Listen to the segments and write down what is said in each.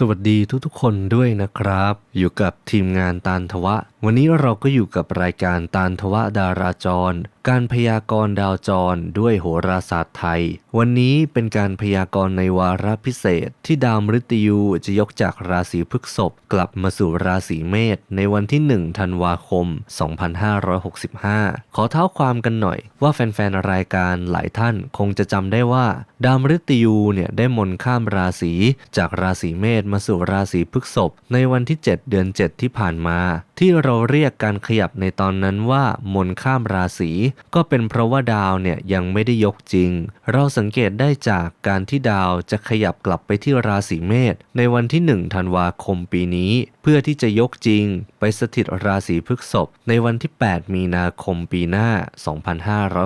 สวัสดีทุกๆคนด้วยนะครับ อยู่กับทีมงานตาลทวะ วันนี้เราก็อยู่กับรายการตาลทวะดาราจร การพยากรณ์ดาวจรด้วยโหราศาสตร์ไทย วันนี้เป็นการพยากรณ์ในวาระพิเศษ ที่ดาวมฤตยูจะยกจากราศีพฤษภกลับมาสู่ราศีเมษในวันที่ 1 ธันวาคม 2565 ขอเท้าความกันหน่อยว่าแฟนๆ รายการหลายท่านคงจะจำได้ว่า ดาวมฤตยูเนี่ยได้มนข้ามราศีจากราศีเมษมาสู่ราศีพฤษภในวันที่ 7 เดือน 7 ที่ผ่านมา ที่เราเรียกการขยับในตอนนั้นว่ามนข้ามราศีก็เป็นเพราะว่าดาวเนี่ยยังไม่ได้ยกจริง เราสังเกตได้จากการที่ดาวจะขยับกลับไปที่ราศีเมษในวันที่ 1 ธันวาคมปีนี้ เพื่อที่จะยกจริง ไปสถิตราศีพฤษภในวันที่ 8 มีนาคมปีหน้า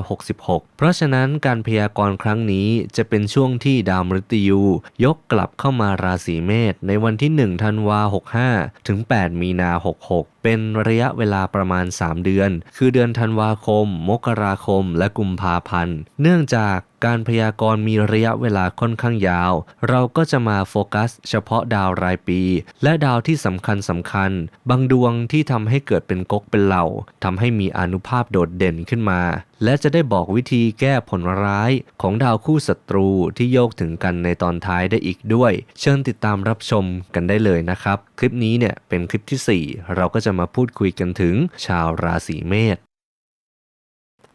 2566 เพราะฉะนั้นการพยากรณ์ครั้งนี้จะเป็นช่วงที่ดาวมฤตยู ยกกลับเข้ามาราศีเมษในวันที่ 1 ธันวา 65 ถึง 8 มีนา 66 เป็นระยะเวลาประมาณ 3 เดือน คือเดือนธันวาคม มกกราคมและกุมภาพันธ์ เนื่องจากการพยากรณ์มีระยะเวลาค่อนข้างยาว เราก็จะมาโฟกัสเฉพาะดาวรายปี และดาวที่สำคัญสำคัญ บางดวงที่ทำให้เกิดเป็นก๊กเป็นเหล่าทำให้มีอนุภาพโดดเด่นขึ้นมา และจะได้บอกวิธีแก้ผลร้ายของดาวคู่ศัตรูที่โยกถึงกันในตอนท้ายได้อีกด้วย เชิญติดตามรับชมกันได้เลยนะครับ คลิปนี้เนี่ยเป็นคลิปที่ 4 เราก็จะมาพูดคุยกันถึงชาวราศีเมษ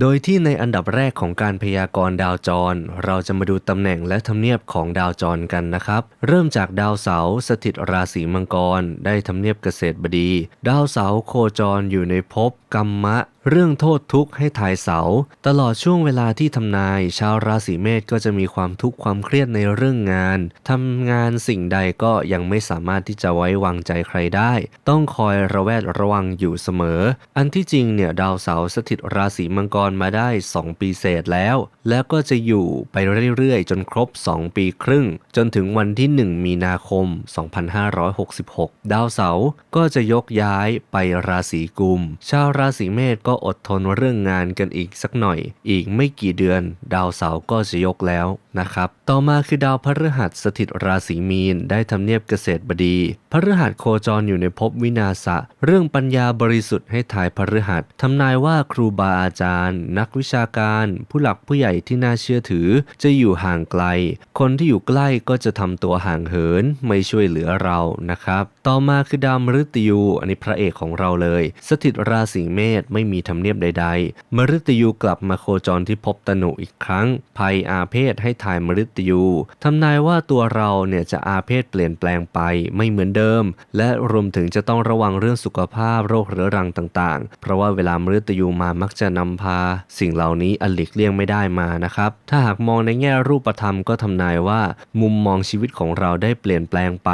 โดยที่ในอันดับแรกของการพยากรณ์ดาวจร เราจะมาดูตำแหน่งและทำเนียบของดาวจรกันนะครับ เริ่มจากดาวเสาร์สถิตราศีมังกร ได้ทำเนียบเกษตรบดี ดาวเสาร์โคจรอยู่ในภพกรรมะ เรื่องโทษทุกข์ให้ทายเสา ตลอดช่วงเวลาที่ทำนาย ชาวราศีเมษก็จะมีความทุกข์ความเครียดในเรื่องงานทำงานสิ่งใดก็ยังไม่สามารถที่จะไว้วางใจใครได้ ต้องคอยระแวดระวังอยู่เสมอ อันที่จริงเนี่ยดาวเสาร์สถิตราศีมังกรมาได้ 2 ปีเศษแล้ว แล้วก็จะอยู่ไปเรื่อยๆ จนครบ 2 ปีครึ่ง จนถึงวันที่ 1 มีนาคม 2566 ดาวเสาร์ก็จะยกย้ายไปราศีกุม ชาวราศีเมษก็อดทนเรื่องงานกันอีกสักหน่อย อีกไม่กี่เดือน ดาวเสาร์ก็จะยกแล้วนะครับ ต่อมาคือดาวพฤหัสสถิตราศีมีนได้ทำเนียบเกษตรบดีพฤหัสโคจรอยู่ในภพวินาศะเรื่องปัญญาบริสุทธิ์ให้ทายพฤหัสทำนายว่าครูบาอาจารย์นักวิชาการ ผู้หลักผู้ใหญ่ที่น่าเชื่อถือ จะอยู่ห่างไกล คนที่อยู่ใกล้ก็จะทำตัวห่างเหินไม่ช่วยเหลือเรานะครับ ต่อมาคือดาวมฤตยู อันนี้พระเอกของเราเลย สถิตราศีเมษไม่มีธรรมเนียบใด ๆ มฤตยูกลับมาโคจรที่ภพตนุอีกครั้ง ภัยอาเพศให้ทายมฤตยูทำนายว่าตัวเราเนี่ยจะอาเพศเปลี่ยนแปลงไปไม่เหมือนเดิม และรวมถึงจะต้องระวังเรื่องสุขภาพโรคเรื้อรังต่างๆ เพราะว่าเวลามฤตยูมามักจะนำพาสิ่งเหล่านี้อันหลีกเลี่ยงไม่ได้มานะครับ ถ้าหากมองในแง่รูปธรรมก็ทำนายว่า มุมมองชีวิตของเราได้เปลี่ยนแปลงไป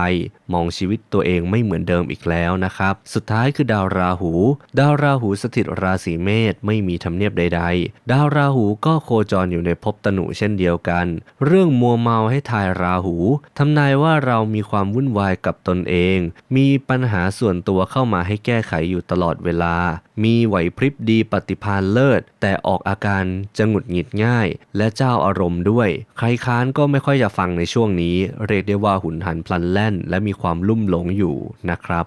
มองชีวิตตัวเองไม่เหมือนเดิมอีกแล้วนะครับ สุดท้ายคือดาวราหู ดาวราหูสถิตราศีเมษไม่มีธรรมเนียบใด ๆ ดาวราหูก็โคจรอยู่ในภพตนุเช่นเดียวกัน เรื่องมัวเมาให้ทายราหูทำนายว่าเรามีความวุ่นวายกับตนเอง มีปัญหาส่วนตัวเข้ามาให้แก้ไขอยู่ตลอดเวลา มีไหวพริบดีปฏิภาณเลิศ แต่ออกอาการจะหงุดหงิดง่าย และเจ้าอารมณ์ด้วย ใครค้านก็ไม่ค่อยจะฟังในช่วงนี้ เรียกได้ว่าหุนหันพลันแล่น และมีความลุ่มหลงอยู่นะครับ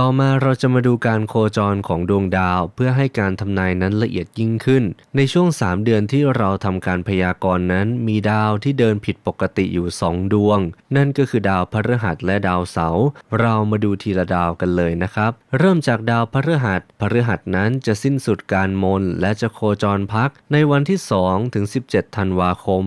ต่อมาเราจะมาดูการโคจรของดวงดาว เพื่อให้การทำนายนั้นละเอียดยิ่งขึ้น ในช่วง 3 เดือนที่เราทำการพยากรณ์นั้น มีดาวที่เดินผิดปกติอยู่ 2 ดวง นั่นก็คือดาวพฤหัสและดาวเสาร์เรามาดูทีละดาวกันเลยนะครับ เริ่มจากดาวพฤหัสพฤหัสนั้นจะสิ้นสุดการมนและจะโคจรพักในวันที่2ถึง17 ธันวาคม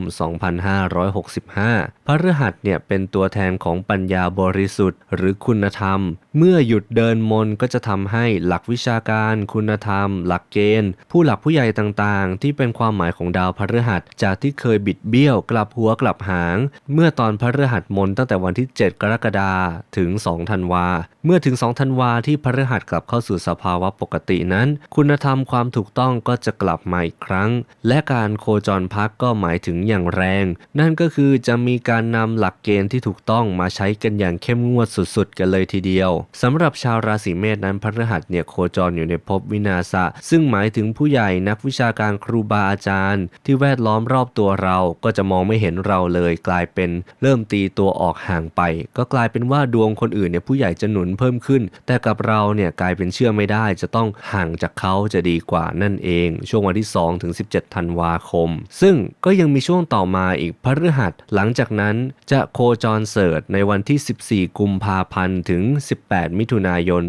2565 พฤหัสเนี่ยเป็นตัวแทนของปัญญาบริสุทธิ์ หรือคุณธรรม เมื่อหยุดเดินมนก็จะทำให้หลักวิชาการ คุณธรรม หลักเกณฑ์ ผู้หลักผู้ใหญ่ต่างๆ ที่เป็นความหมายของดาวพฤหัส จากที่เคยบิดเบี้ยวกลับหัวกลับหาง เมื่อตอนพฤหัสมนตั้งแต่วันที่ 7 กรกฎาถึง2ธันวา เมื่อถึง2ธันวาที่พฤหัสกลับเข้าสู่สภาวะปกตินั้น คุณธรรมความถูกต้องก็จะกลับมาอีกครั้ง และการโคจรพักก็หมายถึงอย่างแรง นั่นก็คือจะมีการนำหลักเกณฑ์ที่ถูกต้องมาใช้กันอย่างเข้มงวดสุดๆ กันเลยทีเดียวสำหรับชาวราศีเมษนั้นพฤหัสเนี่ยโคจรอยู่ในภพวินาศะซึ่งหมายถึงผู้ใหญ่นักวิชาการครูบาอาจารย์ ที่แวดล้อมรอบตัวเราก็จะมองไม่เห็นเราเลย กลายเป็นเริ่มตีตัวออกห่างไป ก็กลายเป็นว่าดวงคนอื่นเนี่ยผู้ใหญ่จะหนุนเพิ่มขึ้น แต่กับเราเนี่ยกลายเป็นเชื่อไม่ได้ จะต้องห่างจากเขาจะดีกว่านั่นเอง ช่วงวันที่2ถึง17ธันวาคม ซึ่งก็ยังมีช่วงต่อมาอีกพฤหัสหลังจากนั้นจะโคจรเสิริฐในวันที่ 14 กุมภาพันธ์ถึง 18 มิถุนายน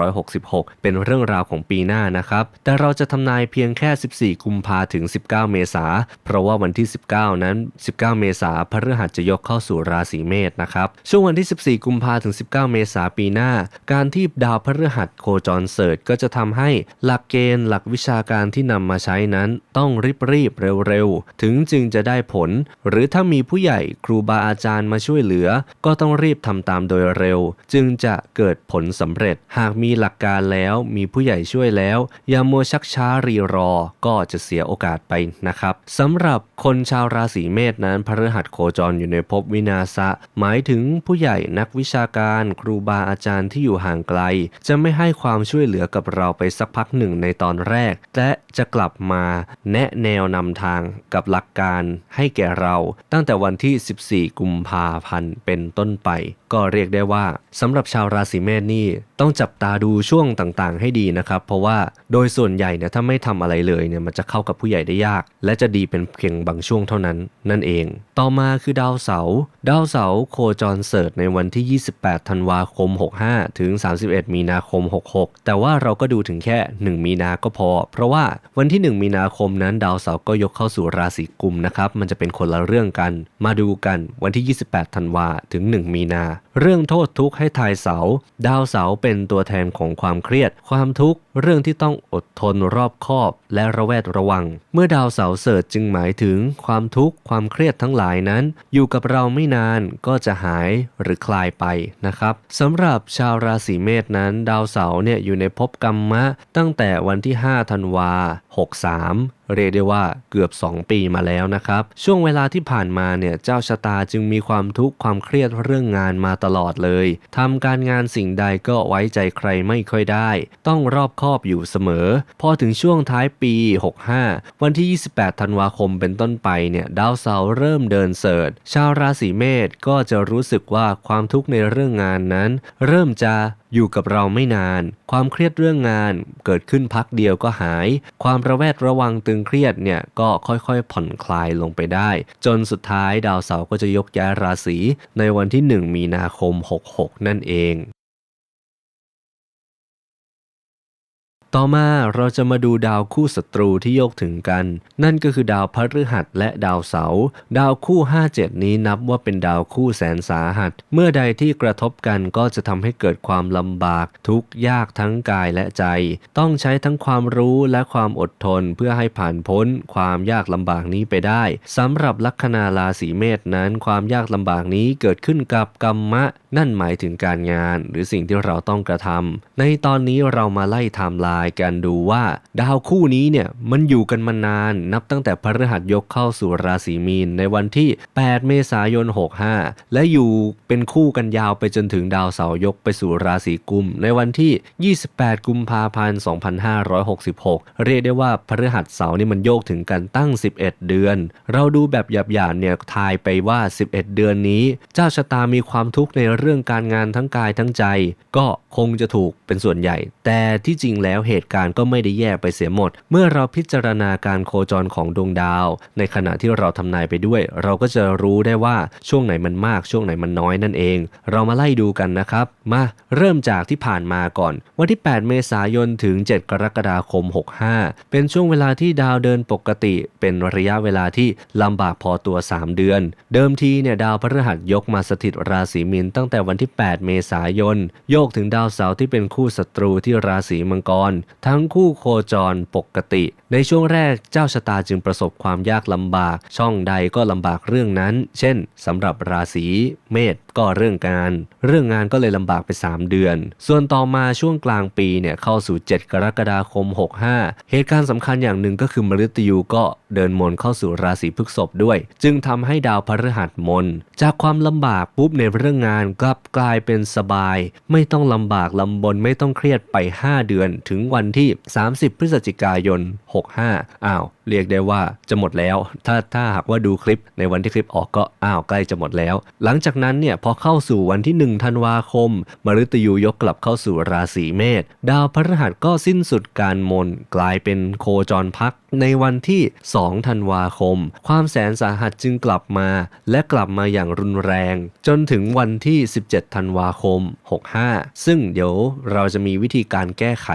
2566 เป็นเรื่องราวของปีหน้านะครับ แต่เราจะทำนายเพียงแค่ 14 กุมภาถึง 19 เมษา เพราะว่าวันที่ 19 นั้น 19 เมษาพฤหัสจะยกเข้าสู่ราศีเมษนะครับ ช่วงวันที่ 14 กุมภาถึง 19 เมษาปีหน้า การที่ดาวพฤหัสโคจรเสริฐก็จะทำให้หลักเกณฑ์หลักวิชาการที่นำมาใช้นั้น ต้องรีบรีบเร็วๆ ถึงจึงจะได้ผล หรือถ้ามีผู้ใหญ่ครูบาอาจารย์มาช่วยเหลือ ก็ต้องรีบทำตามโดยเร็ว จึงจะเกิดผลสำเร็จ หากมีหลักการแล้วมีผู้ใหญ่ช่วยแล้วอย่ามัวชักช้ารีรอก็จะเสียโอกาสไปนะครับสำหรับคนชาวราศีเมษนั้นพฤหัสโคจรอยู่ในภพวินาศะหมายถึงผู้ใหญ่นักวิชาการ ครูบาอาจารย์ที่อยู่ห่างไกล จะไม่ให้ความช่วยเหลือกับเราไปสักพักหนึ่งในตอนแรก และจะกลับมาแนะแนวนำทางกับหลักการให้แก่เรา ตั้งแต่วันที่ 14 กุมภาพันธ์เป็นต้นไป ก็เรียกได้ว่าสำหรับชาวราศีเมษนี่ต้องจับตาดูช่วงต่างๆ ให้ดีนะครับ เพราะว่าโดยส่วนใหญ่เนี่ยถ้าไม่ทำอะไรเลยเนี่ยมันจะเข้ากับผู้ใหญ่ได้ยาก และจะดีเป็นเพียงบางช่วงเท่านั้นนั่นเอง ต่อมาคือดาวเสาร์ดาวเสาร์โคจรเสริฐในวันที่ 28 ธันวาคม 65 ถึง 31 มีนาคม 66 แต่ว่าเราก็ดูถึงแค่ 1 มีนาก็พอ เพราะว่าวันที่ 1 มีนาคมนั้นดาวเสาร์ก็ยกเข้าสู่ราศีกุมนะครับมันจะเป็นคนละเรื่องกัน มาดูกันวันที่ 28 ธันวาถึง 1 มีนา เรื่องโทษทุกข์ให้ทายเสา ดาวเสาเป็นตัวแทนของความเครียด ความทุกข์ เรื่องที่ต้องอดทนรอบคอบ และระแวดระวัง เมื่อดาวเสาเสริฐจึงหมายถึง ความทุกข์ความเครียดทั้งหลายนั้น อยู่กับเราไม่นานก็จะหายหรือคลายไปนะครับสำหรับชาวราศีเมษนั้น ดาวเสาเนี่ยอยู่ในภพกรรมะ ตั้งแต่วันที่5ธันวา63เรียกได้ว่าเกือบ 2 ปีมาแล้วนะครับ ช่วงเวลาที่ผ่านมาเนี่ยเจ้าชะตาจึงมีความทุกข์ความเครียดเรื่องงานมาตลอดเลยทำการงานสิ่งใดก็ไว้ใจใครไม่ค่อยได้ ต้องรอบคอบอยู่เสมอ พอถึงช่วงท้ายปี 65 วันที่ 28 ธันวาคมเป็นต้นไปเนี่ยดาวเสาร์เริ่มเดินเสริฐชาวราศีเมษก็จะรู้สึกว่าความทุกข์ในเรื่องงานนั้น เริ่มจะ อยู่กับเราไม่นาน ความเครียดเรื่องงาน เกิดขึ้นพักเดียวก็หาย ความระแวดระวังตึงเครียดเนี่ยก็ค่อยๆ ผ่อนคลายลงไปได้ จนสุดท้ายดาวเสาร์ก็จะยกย้ายราศีในวันที่ 1 มีนาคม 66 นั่นเอง ต่อมาเราจะมาดูดาวคู่ศัตรูที่โยกถึงกัน นั่นก็คือดาวพฤหัสและดาวเสาร์ดาวคู่ 57 นี้นับว่าเป็นดาวคู่แสนสาหัส เมื่อใดที่กระทบกันก็จะทำให้เกิดความลำบาก ทุกข์ยากทั้งกายและใจ ต้องใช้ทั้งความรู้และความอดทนเพื่อให้ผ่านพ้น ความยากลำบากนี้ไปได้สำหรับลัคนาราศีเมษนั้น ความยากลำบากนี้เกิดขึ้นกับกรรมะ นั่นหมายถึงการงาน หรือสิ่งที่เราต้องกระทำในตอนนี้เรามาไล่ไทม์ไลน์กันดูว่า ดาวคู่นี้เนี่ยมันอยู่กันมานานนับตั้งแต่พฤหัสยกเข้าสู่ราศีมีนในวันที่ 8 เมษายน 65 และอยู่เป็นคู่กันยาวไปจนถึงดาวเสาร์ยกไปสู่ราศีกุม ในวันที่ 28 กุมภาพันธ์ 2566 เรียกได้ว่าพฤหัสเสาร์นี่มันโยกถึงกันตั้ง 11 เดือน เราดูแบบหยาบๆเนี่ยทายไปว่า 11 เดือนนี้ เจ้าชะตามีความทุกข์ในเรื่องการงานทั้งกายทั้งใจ ก็คงจะถูกเป็นส่วนใหญ่ แต่ที่จริงแล้วเหตุการณ์ก็ไม่ได้แย่ไปเสียหมด เมื่อเราพิจารณาการโคจรของดวงดาว ในขณะที่เราทำนายไปด้วย เราก็จะรู้ได้ว่าช่วงไหนมันมากช่วงไหนมันน้อยนั่นเอง เรามาไล่ดูกันนะครับ มาเริ่มจากที่ผ่านมาก่อน วันที่ 8 เมษายนถึง 7 กรกฎาคม 65 เป็นช่วงเวลาที่ดาวเดินปกติ เป็นระยะเวลาที่ลำบากพอตัว 3 เดือน เดิมทีเนี่ยดาวพฤหัสยกมาสถิตราศีมีนตั้งแต่วันที่ 8 เมษายน โยกถึงดาวเสาร์ที่เป็นคู่ศัตรูที่ราศีมังกรทั้งคู่โคจรปกติ ในช่วงแรกเจ้าชะตาจึงประสบความยากลำบาก ช่องใดก็ลำบากเรื่องนั้น เช่นสำหรับราศีเมษ ก็เรื่องงานเรื่องงานก็เลยลำบากไป 3 เดือน ส่วนต่อมาช่วงกลางปีเนี่ยเข้าสู่ 7 กรกฎาคม 65 เหตุการณ์สำคัญอย่างหนึ่งก็คือมฤตยูก็เดินมนเข้าสู่ราศีพฤษภด้วย จึงทำให้ดาวพฤหัสมน จากความลำบากปุ๊บในเรื่องงานกลับกลายเป็นสบาย ไม่ต้องลำบากลำบนไม่ต้องเครียดไป 5 เดือน ถึงวันที่ 30 พฤศจิกายน 65 อ้าว เรียกได้ว่าจะหมดแล้ว ถ้าถ้าหากว่าดูคลิปในวันที่คลิปออกก็อ้าวใกล้จะหมดแล้ว หลังจากนั้นเนี่ยพอเข้าสู่วันที่1ธันวาคม มฤตยูยกกลับเข้าสู่ราศีเมษดาวพฤหัสก็สิ้นสุดการมนกลายเป็นโคจรพัก ในวันที่ 2 ธันวาคม ความแสนสาหัสจึงกลับมา และกลับมาอย่างรุนแรง จนถึงวันที่ 17 ธันวาคม 65 ซึ่งเดี๋ยวเราจะมีวิธีการแก้ไข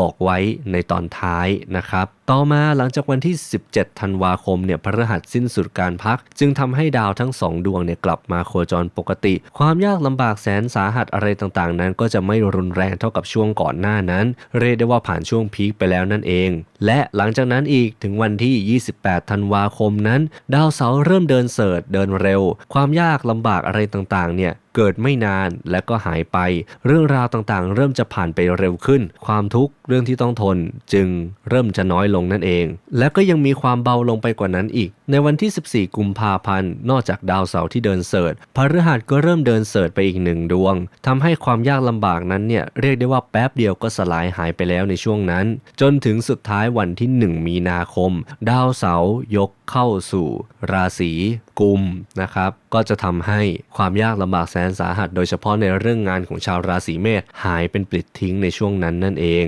บอกไว้ในตอนท้ายนะครับ ต่อมาหลังจากวันที่ 17 ธันวาคมเนี่ยพฤหัสสิ้นสุดการพัก จึงทำให้ดาวทั้งสองดวงเนี่ยกลับมาโคจรปกติ ความยากลำบากแสนสาหัสอะไรต่างๆ นั้นก็จะไม่รุนแรงเท่ากับช่วงก่อนหน้านั้น เรียกได้ว่าผ่านช่วงพีคไปแล้วนั่นเอง และหลังจากนั้นอีกถึงวันที่ 28 ธันวาคมนั้น ดาวเสาร์เริ่มเดินเสิร์ชเดินเร็ว ความยากลำบากอะไรต่างๆเนี่ยเกิดไม่นานและก็หายไป เรื่องราวต่างๆ เริ่มจะผ่านไปเร็วขึ้น ความทุกข์เรื่องที่ต้องทนจึงเริ่มจะน้อยลงนั่นเอง และก็ยังมีความเบาลงไปกว่านั้นอีก ในวันที่ 14 กุมภาพันธ์ นอกจากดาวเสาร์ที่เดินเสิร์ชพฤหัสก็เริ่มเดินเสิร์ชไปอีกหนึ่งดวงทำให้ความยากลำบากนั้นเนี่ยเรียกได้ว่าแป๊บเดียวก็สลายหายไปแล้วในช่วงนั้น จนถึงสุดท้ายวันที่ 1 มีนาคม ดาวเสาร์ยก เข้าสู่ราศีกุมนะครับ ก็จะทำให้ความยากลำบากแสนสาหัส โดยเฉพาะในเรื่องงานของชาวราศีเมษหายเป็นปลิดทิ้งในช่วงนั้นนั่นเอง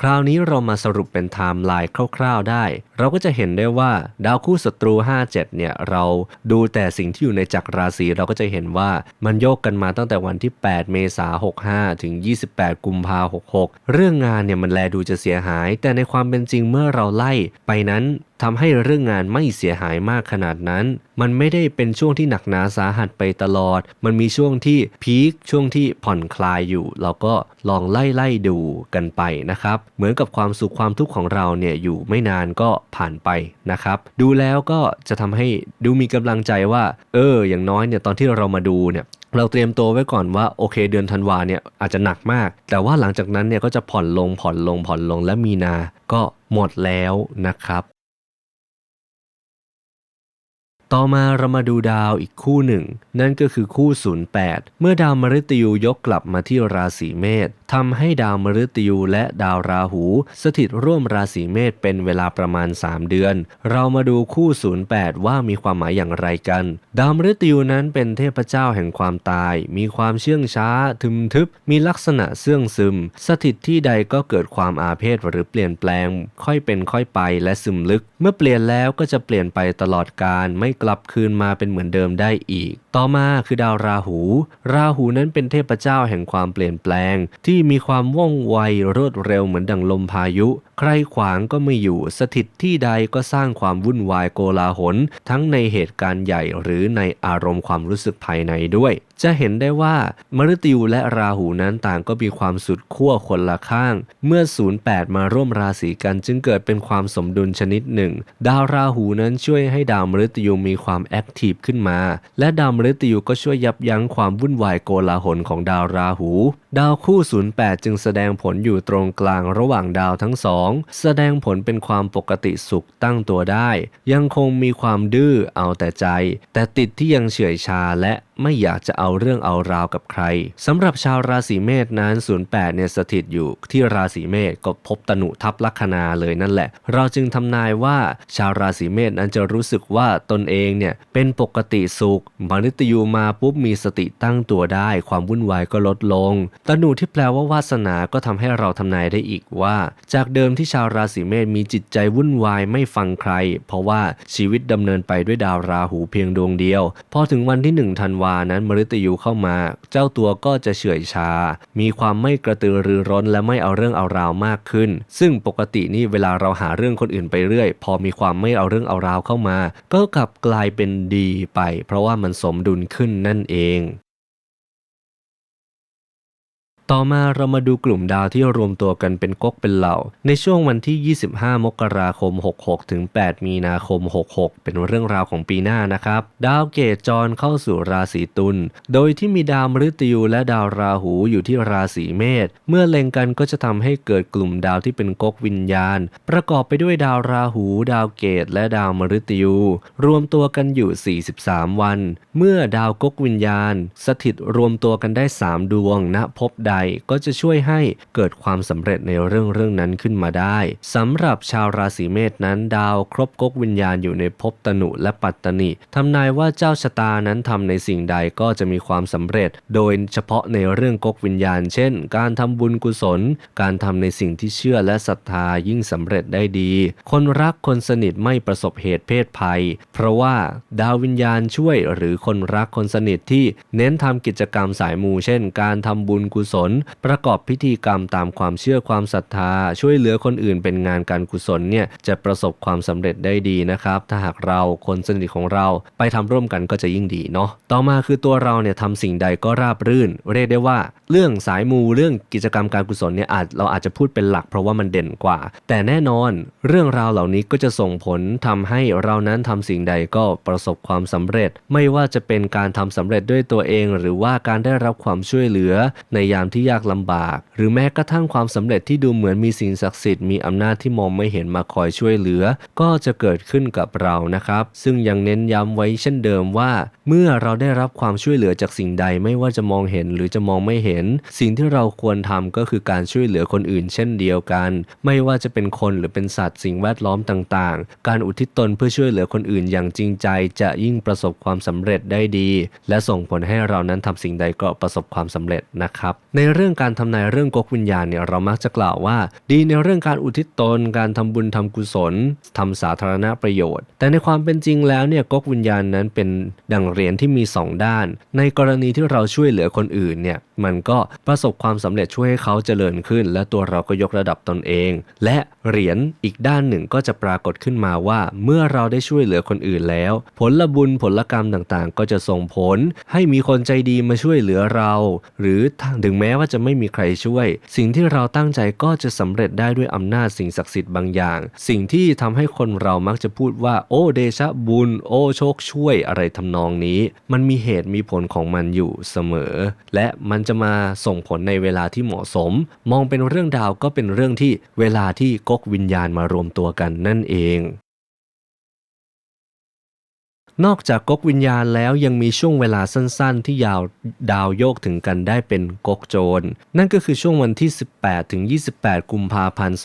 คราวนี้เรามาสรุปเป็นไทม์ไลน์คร่าวๆได้ เราก็จะเห็นได้ว่าดาวคู่ศัตรู 57 เนี่ย เราดูแต่สิ่งที่อยู่ในจักรราศีเราก็จะเห็นว่ามันโยกกันมาตั้งแต่วันที่ 8 เมษายน 65 ถึง 28 กุมภา66 เรื่องงานเนี่ยมันแลดูจะเสียหาย แต่ในความเป็นจริงเมื่อเราไล่ไปนั้นทำให้เรื่องงานไม่เสียหายมากขนาดนั้น มันไม่ได้เป็นช่วงที่หนักหนาสาหัสไปตลอด มันมีช่วงที่พีค ช่วงที่ผ่อนคลายอยู่ เราก็ลองไล่ไล่ดูกันไปนะครับ เหมือนกับความสุขความทุกข์ของเราเนี่ยอยู่ไม่นานก็ผ่านไปนะครับ ดูแล้วก็จะทำให้ดูมีกำลังใจว่า เออ อย่างน้อยเนี่ยตอนที่เรามาดูเนี่ยเราเตรียมตัวไว้ก่อนว่าโอเคเดือนธันวาเนี่ยอาจจะหนักมาก แต่ว่าหลังจากนั้นเนี่ยก็จะผ่อนลงผ่อนลงผ่อนลงและมีนา ก็หมดแล้วนะครับ ต่อมาเรามาดูดาวอีกคู่หนึ่ง นั่นก็คือคู่ 08 เมื่อดาวมฤตยูยกกลับมาที่ราศีเมษทำให้ดาวมฤตยูและดาวราหู สถิตร่วมราศีเมษเป็นเวลาประมาณ 3 เดือน เรามาดูคู่ 08 ว่ามีความหมายอย่างไรกัน ดาวมฤตยูนั้นเป็นเทพเจ้าแห่งความตาย มีความเชื่องช้า ทึมทึบ มีลักษณะเสื่องซึม สถิตที่ใดก็เกิดความอาเพศหรือเปลี่ยนแปลง ค่อยเป็นค่อยไปและซึมลึก เมื่อเปลี่ยนแล้วก็จะเปลี่ยนไปตลอดการไม่กลับคืนมาเป็นเหมือนเดิมได้อีก ต่อมาคือดาวราหู ราหูนั้นเป็นเทพเจ้าแห่งความเปลี่ยนแปลง ที่มีความว่องไวรวดเร็วเหมือนดังลมพายุ ใครขวางก็ไม่อยู่สถิตที่ใดก็สร้างความวุ่นวายโกลาหล ทั้งในเหตุการณ์ใหญ่หรือในอารมณ์ความรู้สึกภายในด้วย จะเห็นได้ว่ามฤตยูและราหูนั้นต่างก็มีความสุดขั้วคนละข้าง เมื่อ 08 มาร่วมราศีกันจึงเกิดเป็นความสมดุลชนิดหนึ่ง ดาวราหูนั้นช่วยให้ดาวมฤตยูมีความแอคทีฟขึ้นมา และดาวมฤตยูก็ช่วยยับยั้งความวุ่นวายโกลาหลของดาวราหู ดาวคู่ 08 จึงแสดงผลอยู่ตรงกลางระหว่างดาวทั้งสอง แสดงผลเป็นความปกติสุขตั้งตัวได้ ยังคงมีความดื้อเอาแต่ใจ แต่ติดที่ยังเฉื่อยชาและไม่อยากจะเอาเรื่องเอาราวกับใครสำหรับชาวราศีเมษนั้น 08 เนี่ยสถิตอยู่ที่ราศีเมษก็พบตนุทับลัคนาเลยนั่นแหละ เราจึงทำนายว่าชาวราศีเมษนั้นจะรู้สึกว่าตนเองเนี่ยเป็นปกติสุขมฤตยูมาปุ๊บมีสติตั้งตัวได้ ความวุ่นวายก็ลดลงตนูที่แปลว่าวาสนาก็ทำให้เราทำนายได้อีกว่า จากเดิมที่ชาวราศีเมษมีจิตใจวุ่นวายไม่ฟังใคร เพราะว่าชีวิตดำเนินไปด้วยดาวราหูเพียงดวงเดียว พอถึงวันที่หนึ่งธันวานั้นมฤตยูเข้ามา เจ้าตัวก็จะเฉื่อยชา มีความไม่กระตือรือร้นและไม่เอาเรื่องเอาราวมากขึ้น ซึ่งปกตินี่เวลาเราหาเรื่องคนอื่นไปเรื่อย พอมีความไม่เอาเรื่องเอาราวเข้ามา ก็กลับกลายเป็นดีไป เพราะว่ามันสมดุลขึ้นนั่นเอง ต่อมาเรามาดูกลุ่มดาวที่รวมตัวกันเป็นก๊กเป็นเหล่า ในช่วงวันที่ 25 มกราคม 66 ถึง 8 มีนาคม 66 เป็นเรื่องราวของปีหน้านะครับ ดาวเกตจรเข้าสู่ราศีตุล โดยที่มีดาวมฤตยูและดาวราหูอยู่ที่ราศีเมษ เมื่อเล็งกันก็จะทำให้เกิดกลุ่มดาวที่เป็นก๊กวิญญาณ ประกอบไปด้วยดาวราหู ดาวเกต และดาวมฤตยู รวมตัวกันอยู่ 43 วัน เมื่อดาวก๊กวิญญาณ สถิตรวมตัวกันได้ 3 ดวงณภพใดก็จะช่วยให้เกิดความสำเร็จในเรื่องเรื่องนั้นขึ้นมาได้สำหรับชาวราศีเมษนั้น ดาวครบกกวิญญาณอยู่ในภพตนุและปัตตนิทำนายว่าเจ้าชะตานั้นทำในสิ่งใดก็จะมีความสำเร็จ โดยเฉพาะในเรื่องกกวิญญาณ เช่น การทำบุญกุศล การทำในสิ่งที่เชื่อและศรัทธายิ่งสำเร็จได้ดี คนรักคนสนิทไม่ประสบเหตุเพศภัย เพราะว่าดาววิญญาณช่วยหรือคนรักคนสนิทที่เน้นทำกิจกรรมสายมูเช่น การทำบุญกุศลประกอบพิธีกรรมตามความเชื่อความศรัทธา ช่วยเหลือคนอื่นเป็นงานการกุศลเนี่ยจะประสบความสำเร็จได้ดีนะครับ ถ้าหากเราคนสนิทของเราไปทำร่วมกันก็จะยิ่งดีเนาะต่อมาคือตัวเราเนี่ยทำสิ่งใดก็ราบรื่น เรียกได้ว่า เรื่องสายมูเรื่องกิจกรรมการกุศลเนี่ยอาจเราอาจจะพูดเป็นหลัก เพราะว่ามันเด่นกว่า แต่แน่นอน เรื่องราวเหล่านี้ก็จะส่งผลทำให้เรานั้นทำสิ่งใดก็ประสบความสำเร็จ ไม่ว่าจะเป็นการทำสำเร็จด้วยตัวเอง หรือว่าการได้รับความช่วยเหลือในยามที่ยากลำบาก หรือแม้กระทั่งความสำเร็จที่ดูเหมือนมีสิ่งศักดิ์สิทธิ์มีอำนาจที่มองไม่เห็นมาคอยช่วยเหลือ ก็จะเกิดขึ้นกับเรานะครับ ซึ่งยังเน้นย้ำไว้เช่นเดิมว่า เมื่อเราได้รับความช่วยเหลือจากสิ่งใดไม่ว่าจะมองเห็นหรือจะมองไม่เห็น สิ่งที่เราควรทำก็คือการช่วยเหลือคนอื่น เช่นเดียวกัน ไม่ว่าจะเป็นคนหรือเป็นสัตว์สิ่งแวดล้อมต่างๆ การอุทิศตนเพื่อช่วยเหลือคนอื่นอย่างจริงใจ จะยิ่งประสบความสำเร็จได้ดี และส่งผลให้เรานั้นทำสิ่งใดก็ประสบความสำเร็จนะครับ ในเรื่องการทำนายเรื่องกกวิญญาณเนี่ยเรามักจะกล่าวว่า ดีในเรื่องการอุทิศตน การทำบุญทำกุศลทำสาธารณประโยชน์ แต่ในความเป็นจริงแล้วเนี่ยกกวิญญาณนั้นเป็นดังเหรียญที่มี 2 ด้าน ในกรณีที่เราช่วยเหลือคนอื่นเนี่ยมันก็ประสบความสำเร็จช่วยให้เขาเจริญขึ้น และตัวเราก็ยกระดับตนเอง และเหรียญอีกด้านหนึ่งก็จะปรากฏขึ้นมาว่า เมื่อเราได้ช่วยเหลือคนอื่นแล้ว ผลบุญผลกรรมต่างๆ ก็จะส่งผล ให้มีคนใจดีมาช่วยเหลือเรา หรือถึงแม้ว่าจะไม่มีใครช่วย สิ่งที่เราตั้งใจก็จะสำเร็จได้ด้วยอำนาจสิ่งศักดิ์สิทธิ์บางอย่าง สิ่งที่ทำให้คนเรามักจะพูดว่า โอ้เดชะบุญ โอ้โชคช่วยอะไรทำนองนี้ มันมีเหตุมีผลของมันอยู่เสมอ และมันจะมาส่งผลในเวลาที่เหมาะสม มองเป็นเรื่องดาวก็เป็นเรื่องที่เวลาที่ก๊กวิญญาณมารวมตัวกันนั่นเอง นอกจากก๊กวิญญาณแล้วยังมีช่วงเวลาสั้นๆ ที่ยาวดาวโยกถึงกันได้เป็นก๊กโจร นั่นก็คือช่วงวันที่ 18 ถึง 28 กุมภาพันธ์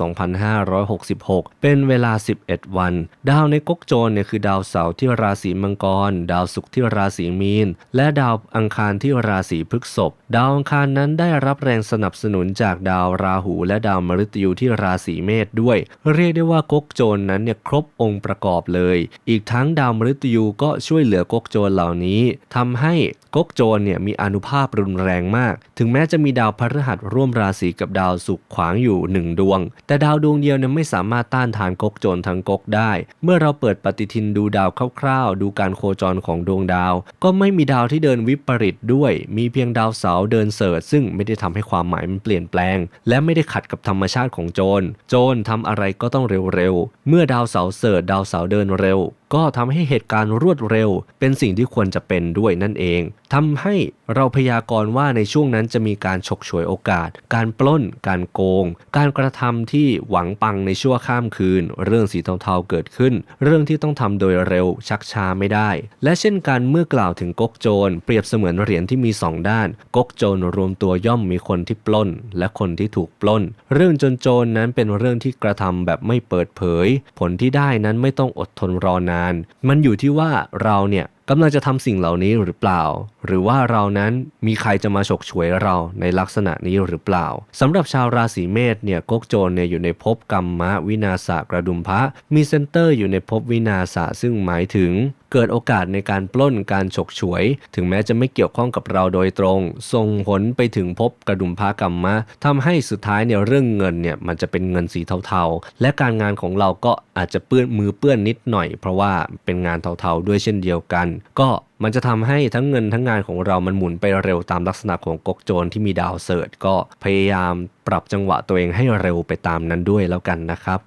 2566 เป็นเวลา 11 วัน ดาวในก๊กโจรเนี่ยคือดาวเสาร์ที่ราศีมังกร ดาวศุกร์ที่ราศีมีน และดาวอังคารที่ราศีพฤษภ ดาวอังคารนั้นได้รับแรงสนับสนุนจากดาวราหู และดาวมฤตยูที่ราศีเมษด้วย เรียกได้ว่าก๊กโจรนั้นเนี่ยครบองค์ประกอบเลย อีกทั้งดาวมฤตยูก็ช่วยเหลือก๊กโจรเหล่านี้ทำให้ก๊กโจรเนี่ยมีอนุภาพรุนแรงมาก ถึงแม้จะมีดาวพฤหัสร่วมราศีกับดาวศุกร์ขวางอยู่หนึ่งดวง แต่ดาวดวงเดียวเนี่ยไม่สามารถต้านทานก๊กโจรทั้งก๊กได้ เมื่อเราเปิดปฏิทินดูดาวคร่าวๆ ดูการโคจรของดวงดาว ก็ไม่มีดาวที่เดินวิปริตด้วย มีเพียงดาวเสาร์เดินเสิร์ชซึ่งไม่ได้ทำให้ความหมายมันเปลี่ยนแปลง และไม่ได้ขัดกับธรรมชาติของโจร โจรทำอะไรก็ต้องเร็วๆ เมื่อดาวเสาร์เสิร์ชดาวเสาร์เดินเร็ว ก็ทำให้เหตุการณ์รวดเร็ว เป็นสิ่งที่ควรจะเป็นด้วยนั่นเองทำให้เราพยากรณ์ว่าในช่วงนั้นจะมีการฉกฉวยโอกาส การปล้น การโกง การกระทำที่หวังปังในชั่วข้ามคืน เรื่องสีเทาๆเกิดขึ้น เรื่องที่ต้องทำโดยเร็วชักช้าไม่ได้ และเช่นกันเมื่อกล่าวถึงก๊กโจร เปรียบเสมือนเหรียญที่มีสองด้านก๊กโจรรวมตัวย่อมมีคนที่ปล้น และคนที่ถูกปล้น เรื่องจนโจรนั้นเป็นเรื่องที่กระทำแบบไม่เปิดเผย ผลที่ได้นั้นไม่ต้องอดทนรอนานมันอยู่ที่ว่าเราเนี่ยกำลังจะทำสิ่งเหล่านี้หรือเปล่า หรือว่าเรานั้นมีใครจะมาฉกฉวยเราในลักษณะนี้หรือเปล่าสำหรับชาวราศีเมษเนี่ยกกโจรเนี่ยอยู่ในภพกรรมะวินาศกระดุมพระมีเซนเตอร์อยู่ในภพวินาศซึ่งหมายถึงเกิดโอกาสในการปล้นการฉกฉวย ถึงแม้จะไม่เกี่ยวข้องกับเราโดยตรง ส่งผลไปถึงภพกระดุมพระกรรมะทำให้สุดท้ายเนี่ยเรื่องเงินเนี่ยมันจะเป็นเงินสีเทาๆ และการงานของเราก็อาจจะเปื้อนมือเปื้อนนิดหน่อย เพราะว่าเป็นงานเทาๆด้วยเช่นเดียวกันก็มันจะทำให้ทั้งเงินทั้งงานของเรามันหมุนไปเร็วตามลักษณะของกกโจรที่มีดาวเสิร์ชก็พยายามปรับจังหวะตัวเองให้เร็วไปตามนั้นด้วยแล้วกันนะครับ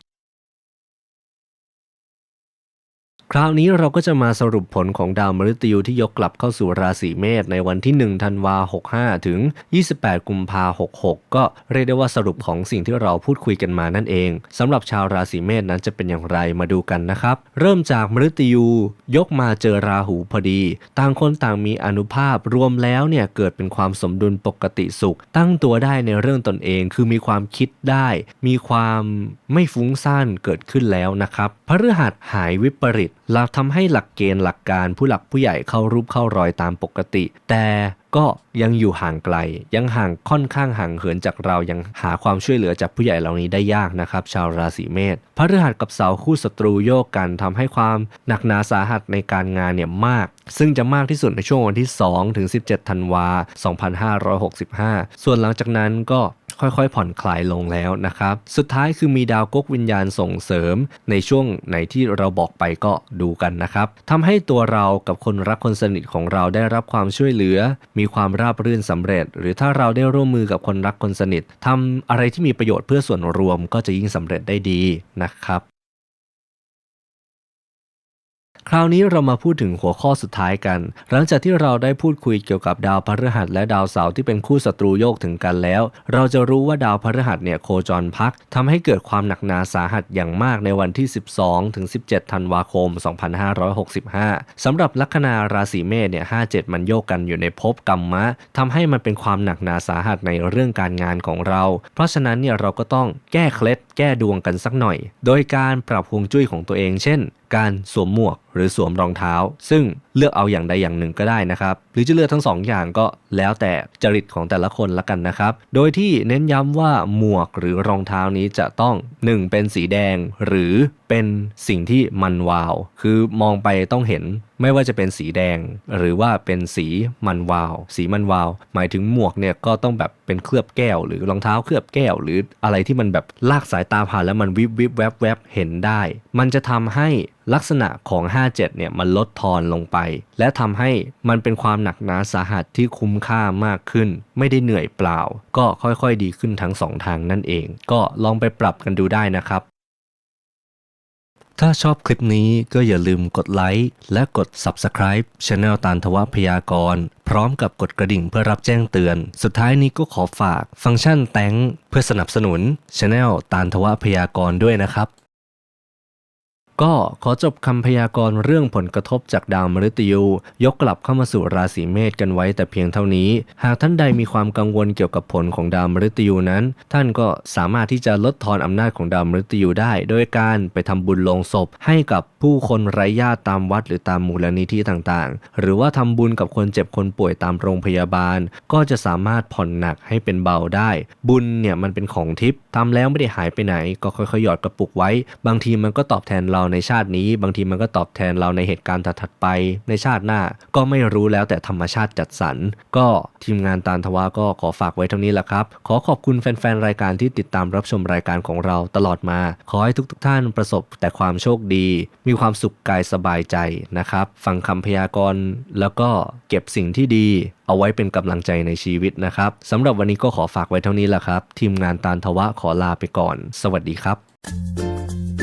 คราวนี้เราก็จะมาสรุปผลของดาวมฤตยูที่ยกกลับเข้าสู่ราศีเมษในวันที่ 1 ธันวา 65 ถึง 28 กุมภา 66 ก็เรียกได้ว่าสรุปของสิ่งที่เราพูดคุยกันมานั่นเองสำหรับชาวราศีเมษนั้นจะเป็นอย่างไรมาดูกันนะครับ เริ่มจากมฤตยูยกมาเจอราหูพอดี ต่างคนต่างมีอนุภาพรวมแล้วเนี่ยเกิดเป็นความสมดุลปกติสุข ตั้งตัวได้ในเรื่องตนเองคือมีความคิดได้ มีความไม่ฟุ้งซ่านเกิดขึ้นแล้วนะครับพฤหัสหายวิปริตเราทำให้หลักเกณฑ์หลักการผู้หลักผู้ใหญ่เข้ารูปเข้ารอยตามปกติ แต่ก็ยังอยู่ห่างไกล ยังห่างค่อนข้างห่างเหินจากเรายังหาความช่วยเหลือจากผู้ใหญ่เหล่านี้ได้ยากนะครับ ชาวราศีเมษพระฤหัสกับเสาคู่ศัตรูโยกกันทำให้ความหนักหนาสาหัสในการงานเนี่ยมาก ซึ่งจะมากที่สุดในช่วงวันที่2ถึง17ธันวา2565 ส่วนหลังจากนั้นก็ ค่อยๆ ผ่อนคลายลงแล้วนะครับ สุดท้ายคือมีดาวก๊กวิญญาณส่งเสริม ในช่วงไหนที่เราบอกไปก็ดูกันนะครับทำให้ตัวเรากับคนรักคนสนิทของเราได้รับความช่วยเหลือ มีความราบรื่นสำเร็จ หรือถ้าเราได้ร่วมมือกับคนรักคนสนิททำอะไรที่มีประโยชน์เพื่อส่วนรวมก็จะยิ่งสำเร็จได้ดีนะครับ คราวนี้เรามาพูดถึงหัวข้อสุดท้ายกัน หลังจากที่เราได้พูดคุยเกี่ยวกับดาวพฤหัสและดาวเสาร์ที่เป็นคู่ศัตรูโยกถึงกันแล้ว เราจะรู้ว่าดาวพฤหัสเนี่ยโคจรพักทำให้เกิดความหนักหนาสาหัสอย่างมากในวันที่ 12 ถึง 17 ธันวาคม 2565สำหรับลัคนาราศีเมษเนี่ย 57 มันโยกกันอยู่ในภพกรรมะทำให้มันเป็นความหนักหนาสาหัสในเรื่องการงานของเรา เพราะฉะนั้นเนี่ยเราก็ต้องแก้เคล็ดแก้ดวงกันสักหน่อย โดยการปรับฮวงจุ้ยของตัวเอง เช่นการสวมหมวกหรือสวมรองเท้า ซึ่ง เลือกเอาอย่างใดอย่างหนึ่งก็ได้นะครับ หรือจะเลือกทั้งสองอย่างก็แล้วแต่จริตของแต่ละคนละกันนะครับ โดยที่เน้นย้ำว่าหมวกหรือรองเท้านี้จะต้อง 1. เป็นสีแดง หรือเป็นสิ่งที่มันวาว คือมองไปต้องเห็นไม่ว่าจะเป็นสีแดง หรือว่าเป็นสีมันวาว สีมันวาว หมายถึงหมวกเนี่ยก็ต้องแบบเป็นเคลือบแก้ว หรือรองเท้าเคลือบแก้ว หรืออะไรที่มันแบบลากสายตาผ่านแล้วมันวิบวิบแวบแวบเห็นได้ มันจะทำให้ลักษณะของ 57 เนี่ยมันลดทอนลงไปและทำให้มันเป็นความหนักหนาสาหัสที่คุ้มค่ามากขึ้น ไม่ได้เหนื่อยเปล่า ก็ค่อยๆดีขึ้นทั้งสองทางนั่นเอง ก็ลองไปปรับกันดูได้นะครับ ถ้าชอบคลิปนี้ก็อย่าลืมกดไลค์และกด Subscribe Channel ตานทวพยากร พร้อมกับกดกระดิ่งเพื่อรับแจ้งเตือน สุดท้ายนี้ก็ขอฝากฟังก์ชันแตงเพื่อสนับสนุน Channel ตานทวพยากรด้วยนะครับ ก็ขอจบคำพยากรณ์เรื่องผลกระทบจากดาวมฤตยู ยกกลับเข้ามาสู่ราศีเมษกันไว้แต่เพียงเท่านี้ หากท่านใดมีความกังวลเกี่ยวกับผลของดาวมฤตยูนั้น ท่านก็สามารถที่จะลดทอนอำนาจของดาวมฤตยูได้ โดยการไปทำบุญลงศพ ให้กับผู้คนไร้ญาติตามวัดหรือตามมูลนิธิต่างๆ หรือว่าทำบุญกับคนเจ็บคนป่วยตามโรงพยาบาล ก็จะสามารถผ่อนหนักให้เป็นเบาได้ บุญเนี่ยมันเป็นของทิพย์ทำแล้วไม่ได้หายไปไหน ก็ค่อยๆหยอดกระปุกไว้ บางทีมันก็ตอบแทนเราในชาตินี้ บางทีมันก็ตอบแทนเราในเหตุการณ์ถัดๆไป ในชาติหน้าก็ไม่รู้แล้วแต่ธรรมชาติจัดสรร ก็ทีมงานตานทวาก็ขอฝากไว้เท่านี้แหละครับ ขอขอบคุณแฟนๆรายการที่ติดตามรับชมรายการของเราตลอดมา ขอให้ทุกๆท่านประสบแต่ความโชคดี มีความสุขกายสบายใจนะครับ ฟังคำพยากรณ์แล้วก็เก็บสิ่งที่ดีเอาไว้เป็นกำลังใจในชีวิตนะครับสำหรับวันนี้ก็ขอฝากไว้เท่านี้แหละครับ ทีมงานตานทวะขอลาไปก่อน สวัสดีครับ